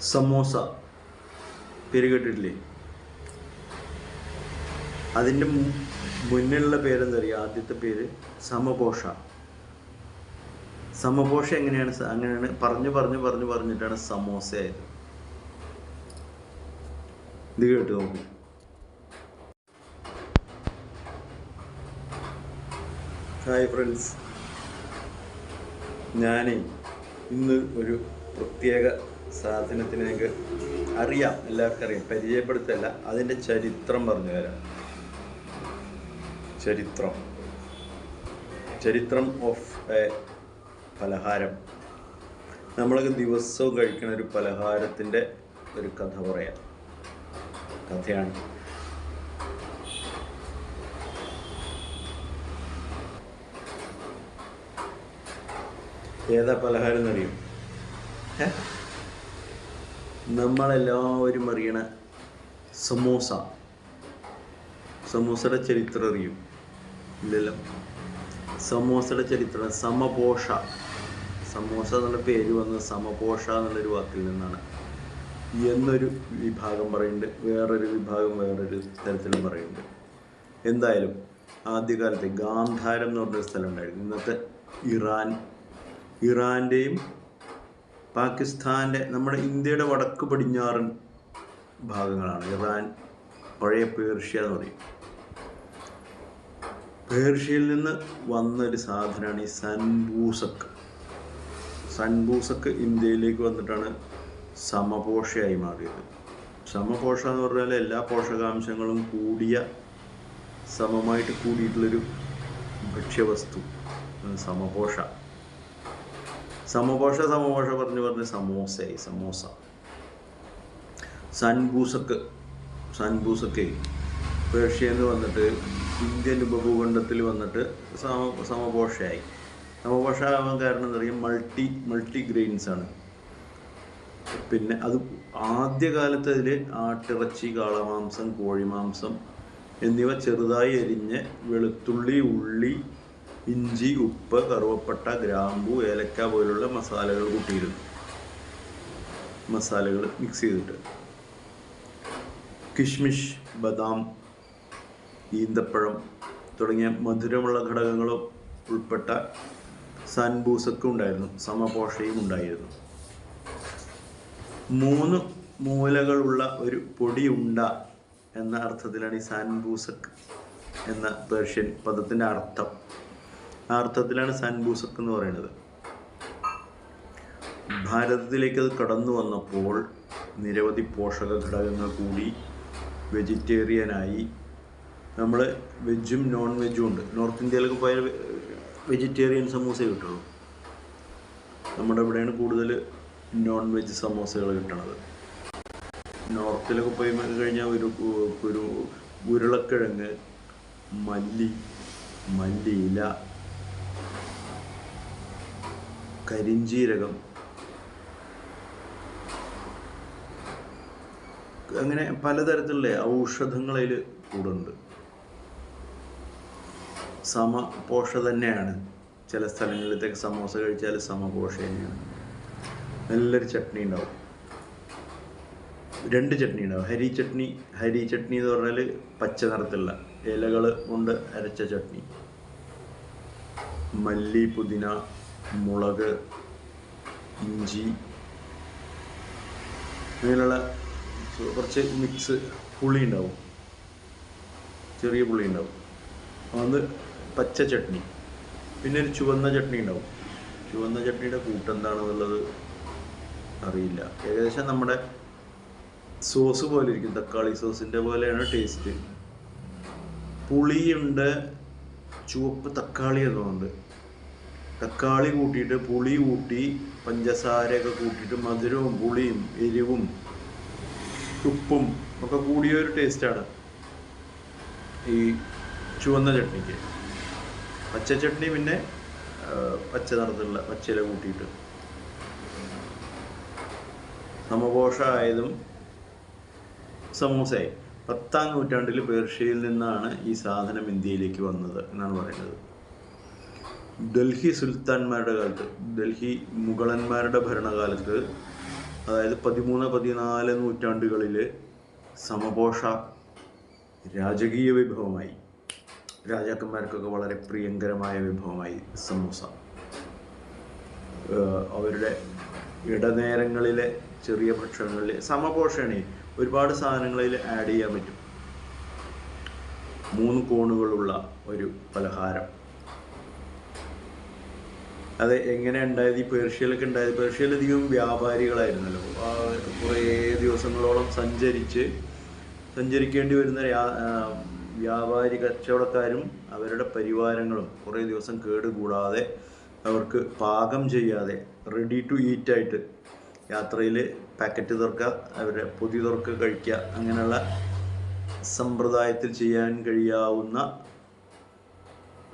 സമോസ. പേര് കേട്ടിട്ടില്ലേ? അതിന്റെ മുന്നിലുള്ള പേരെന്താ പറയുക ആദ്യത്തെ പേര് സമപോഷ. സമപോഷ എങ്ങനെയാണ് അങ്ങനെയാണ് പറഞ്ഞു പറഞ്ഞു പറഞ്ഞു പറഞ്ഞിട്ടാണ് സമോസ ആയത് ഇത് കേട്ട് നോക്കൂ. ഹായ് ഫ്രണ്ട്സ് ഞാൻ ഇന്ന് ഒരു പ്രത്യേക സാധനത്തിനേക്ക് അറിയാം എല്ലാവർക്കും അറിയാം. പരിചയപ്പെടുത്തല്ല അതിന്റെ ചരിത്രം പറഞ്ഞു തരാം. ചരിത്രം. ചരിത്രം ഓഫ് എ പലഹാരം. നമ്മളൊക്കെ ദിവസവും കഴിക്കുന്ന ഒരു പലഹാരത്തിന്റെ ഒരു കഥ പറയാം. കഥയാണ്. ഏതാ പലഹാരം എന്നറിയും? ഏ? നമ്മളെല്ലാവരും അറിയണ സമോസ. സമോസയുടെ ചരിത്രം അറിയും. ഇല്ലല്ലോ. സമോസയുടെ ചരിത്രം സമപോഷ. സമോസ എന്നുള്ള പേര് വന്നത് സമപോഷ എന്നുള്ളൊരു വാക്കിൽ നിന്നാണ്. എന്നൊരു വിഭാഗം പറയുന്നുണ്ട്. വേറൊരു വിഭാഗം വേറൊരു തരത്തിലും പറയുന്നുണ്ട്. എന്തായാലും ആദ്യകാലത്ത് ഗാന്ധാരം എന്ന് പറഞ്ഞൊരു സ്ഥലം ഉണ്ടായിരുന്നു. ഇന്നത്തെ ഇറാൻ. ഇറാന്റെയും പാകിസ്ഥാന്റെ നമ്മുടെ ഇന്ത്യയുടെ വടക്ക് പടിഞ്ഞാറൻ ഭാഗങ്ങളാണ്. ഇറാൻ പഴയ പേർഷ്യ എന്ന് പറയും. പേർഷ്യയിൽ നിന്ന് വന്ന ഒരു സാധനമാണ് ഈ സൻബൂസക്ക്. സൻബൂസക്ക് ഇന്ത്യയിലേക്ക് വന്നിട്ടാണ് സമപോഷയായി മാറിയത്. സമപോഷ എന്ന് പറഞ്ഞാൽ എല്ലാ പോഷകാംശങ്ങളും കൂടിയ സമമായിട്ട് കൂടിയിട്ടുള്ളൊരു ഭക്ഷ്യവസ്തു സമപോഷ. സമപോഷ സമപോഷ പറഞ്ഞ് പറഞ്ഞ് സമോസയായി സമോസ. സൻബൂസക്ക് സൻബൂസക്കെ പേർഷ്യയിൽ നിന്ന് വന്നിട്ട് ഇന്ത്യൻ ഉപഭൂഖണ്ഡത്തിൽ വന്നിട്ട് സമ സമപോഷയായി സമപോഷ ആവാൻ കാരണം എന്താ പറയുക? മൾട്ടി മൾട്ടി ഗ്രെയിൻസ് ആണ് പിന്നെ അത് ആദ്യകാലത്ത് അതിൽ ആട്ടിറച്ചി കാളമാംസം കോഴിമാംസം എന്നിവ ചെറുതായി അരിഞ്ഞ് വെളുത്തുള്ളി ഉള്ളി ഇഞ്ചി ഉപ്പ് കറുവപ്പട്ട ഗ്രാമ്പു ഏലക്ക പോലുള്ള മസാലകൾ കൂട്ടിയിരുന്നു. മസാലകൾ മിക്സ് ചെയ്തിട്ട്. കിഷ്മിഷ് ബദാം ഈന്തപ്പഴം തുടങ്ങിയ മധുരമുള്ള ഘടകങ്ങളും ഉൾപ്പെട്ട സാൻബൂസൊക്കെ ഉണ്ടായിരുന്നു. സമപോഷയും ഉണ്ടായിരുന്നു. മൂന്ന് മൂലകളുള്ള ഒരു പൊടി ഉണ്ട എന്ന അർത്ഥത്തിലാണ് ഈ സാൻബൂസക് എന്ന പേർഷ്യൻ പദത്തിന്റെ അർത്ഥം. ആ അർത്ഥത്തിലാണ് സൻബൂസക് എന്ന് പറയുന്നത്. ഭാരതത്തിലേക്ക് അത് കടന്നു വന്നപ്പോൾ നിരവധി പോഷക ഘടകങ്ങൾ കൂടി വെജിറ്റേറിയനായി നമ്മൾ വെജും നോൺ വെജും ഉണ്ട്. നോർത്ത് ഇന്ത്യയിലൊക്കെ പോയാൽ വെജിറ്റേറിയൻ സമൂസ കിട്ടുള്ളൂ. നമ്മുടെ ഇവിടെയാണ് കൂടുതൽ നോൺ വെജ് സമോസകൾ കിട്ടണത്. നോർത്തിലൊക്കെ പോയി കഴിഞ്ഞാൽ ഒരു ഒരു ഉരുളക്കിഴങ്ങ് മല്ലി മല്ലിയില കരിഞ്ചീരകം. അങ്ങനെ പലതരത്തിലുള്ള ഔഷധങ്ങളിൽ കൂടുണ്ട്. സമപോഷ തന്നെയാണ് ചില സ്ഥലങ്ങളിലത്തേക്ക് സമോസ കഴിച്ചാൽ സമപോഷ തന്നെയാണ് നല്ലൊരു ചട്നി ഉണ്ടാവും. രണ്ട് ചട്നി ഉണ്ടാവും. ഹരി ചട്നി ഹരി ചട്നി എന്ന് പറഞ്ഞാൽ പച്ച നിറത്തിലുള്ള ഇലകൾ കൊണ്ട് അരച്ച ചട്നി. മല്ലി പുതിന മുളക് ഇഞ്ചി അങ്ങനെയുള്ള കുറച്ച് മിക്സ് പുളി ഉണ്ടാവും. ചെറിയ പുളി ഉണ്ടാവും. അത് പച്ച ചട്നി. പിന്നെ ഒരു ചുവന്ന ചട്നി ഉണ്ടാവും. ചുവന്ന ചട്നിയുടെ കൂട്ടെന്താണെന്നുള്ളത് അറിയില്ല. ഏകദേശം നമ്മുടെ സോസ് പോലെ ഇരിക്കും. തക്കാളി സോസിന്റെ പോലെയാണ് ടേസ്റ്റ് പുളിയുണ്ട് ചുവപ്പ് തക്കാളി എന്നുണ്ട് തക്കാളി കൂട്ടിയിട്ട് പുളി കൂട്ടി പഞ്ചസാരയൊക്കെ കൂട്ടിയിട്ട് മധുരവും പുളിയും എരിവും ഉപ്പും ഒക്കെ കൂടിയ ഒരു ടേസ്റ്റാണ് ഈ ചുവന്ന ചട്നിക്ക്. പച്ച ചട്നി പിന്നെ പച്ച നിറത്തിലുള്ള പച്ചില കൂട്ടിയിട്ട്. സമഘോഷമായതും സമൂസയായി. പത്താം നൂറ്റാണ്ടിൽ പേർഷ്യയിൽ നിന്നാണ് ഈ സാധനം ഇന്ത്യയിലേക്ക് വന്നത് എന്നാണ് പറയുന്നത്. ഡൽഹി സുൽത്താൻമാരുടെ കാലത്ത് ഡൽഹി മുഗളന്മാരുടെ ഭരണകാലത്ത് അതായത് പതിമൂന്ന് പതിനാല് നൂറ്റാണ്ടുകളിൽ സമപോഷ രാജകീയ വിഭവമായി രാജാക്കന്മാർക്കൊക്കെ വളരെ പ്രിയങ്കരമായ വിഭവമായി സമൂസ. അവരുടെ ഇടനേരങ്ങളിലെ ചെറിയ ഭക്ഷണങ്ങളിൽ സമപോഷണി ഒരുപാട് സാധനങ്ങളിൽ ആഡ് ചെയ്യാൻ പറ്റും. മൂന്ന് കോണുകളുള്ള ഒരു പലഹാരം. അത് എങ്ങനെ ഉണ്ടായത്? ഈ പേർഷ്യയിലൊക്കെ ഉണ്ടായത്. പേർഷ്യയിലധികം വ്യാപാരികളായിരുന്നല്ലോ. കുറേ ദിവസങ്ങളോളം സഞ്ചരിച്ച് സഞ്ചരിക്കേണ്ടി വരുന്ന വ്യാപാരി കച്ചവടക്കാരും അവരുടെ പരിവാരങ്ങളും കുറേ ദിവസം കേടുകൂടാതെ അവർക്ക് പാകം ചെയ്യാതെ റെഡി ടു ഈറ്റ് ആയിട്ട് യാത്രയിൽ പാക്കറ്റ് തുറക്കുക അവരുടെ പൊതി തുറക്കുക കഴിക്കുക അങ്ങനെയുള്ള സമ്പ്രദായത്തിൽ ചെയ്യാൻ കഴിയാവുന്ന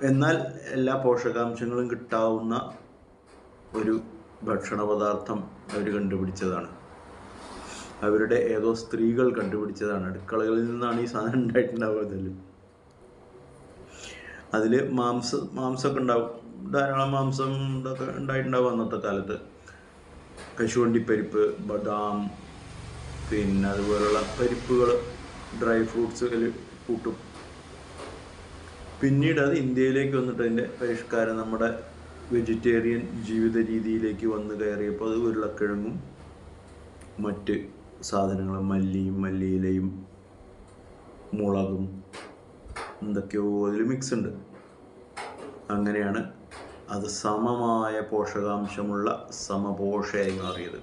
എന്നാൽ എല്ലാ പോഷകാംശങ്ങളും കിട്ടാവുന്ന ഒരു ഭക്ഷണ പദാർത്ഥം അവർ കണ്ടുപിടിച്ചതാണ്. അവരുടെ ഏതോ സ്ത്രീകൾ കണ്ടുപിടിച്ചതാണ്. അടുക്കളകളിൽ നിന്നാണ് ഈ സാധനം ഉണ്ടായിട്ടുണ്ടാവുക അതിൽ മാംസ മാംസമൊക്കെ ഉണ്ടാവും. ധാരാളം മാംസം ഉണ്ടായിട്ടുണ്ടാവും അന്നത്തെ കാലത്ത്. കശുവണ്ടിപ്പരിപ്പ് ബദാം പിന്നെ അതുപോലുള്ള പരിപ്പുകൾ ഡ്രൈ ഫ്രൂട്ട്സ് കൂട്ടും. പിന്നീട് അത് ഇന്ത്യയിലേക്ക് വന്നിട്ട് അതിന്റെ പരിഷ്കാരം നമ്മുടെ വെജിറ്റേറിയൻ ജീവിത രീതിയിലേക്ക് വന്ന് കയറിയപ്പോൾ അത് ഉരുളക്കിഴങ്ങും മറ്റ് സാധനങ്ങളും മല്ലിയും മല്ലിയിലയും മുളകും എന്തൊക്കെയോ അതിൽ മിക്സ് ഉണ്ട്. അങ്ങനെയാണ് അത് സമമായ പോഷകാംശമുള്ള സമപോഷയായി മാറിയത്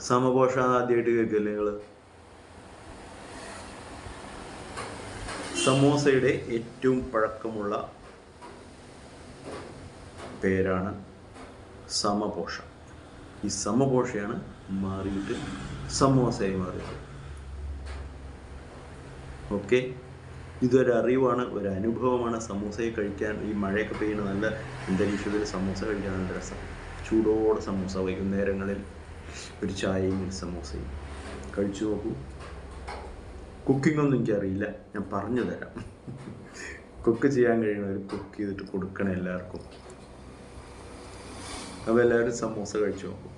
സമപോഷ ആദ്യമായിട്ട് കേൾക്കില്ലേ നിങ്ങൾ സമോസയുടെ ഏറ്റവും പഴക്കമുള്ള പേരാണ് സമപോഷ. ഈ സമപോഷയാണ് മാറിയിട്ട് സമോസയായി മാറിയത്. ഓക്കെ? ഇതൊരു അറിവാണ് ഒരു അനുഭവമാണ്. സമൂസയെ കഴിക്കാൻ ഈ മഴയൊക്കെ പെയ്യുന്ന നല്ല അന്തരീക്ഷത്തിൽ സമൂസ കഴിക്കാൻ നല്ല രസം. ചൂടോടെ സമൂസ വൈകുന്നേരങ്ങളിൽ ഒരു ചായയും ഒരു സമൂസയും. കഴിച്ചു നോക്കൂ. കുക്കിംഗ് ഒന്നും എനിക്കറിയില്ല. ഞാൻ പറഞ്ഞു തരാം. കുക്ക് ചെയ്യാൻ കഴിയുന്നവർ കുക്ക് ചെയ്തിട്ട് കൊടുക്കണം എല്ലാവർക്കും. അപ്പോൾ എല്ലാവരും സമൂസ കഴിച്ചു? നോക്കും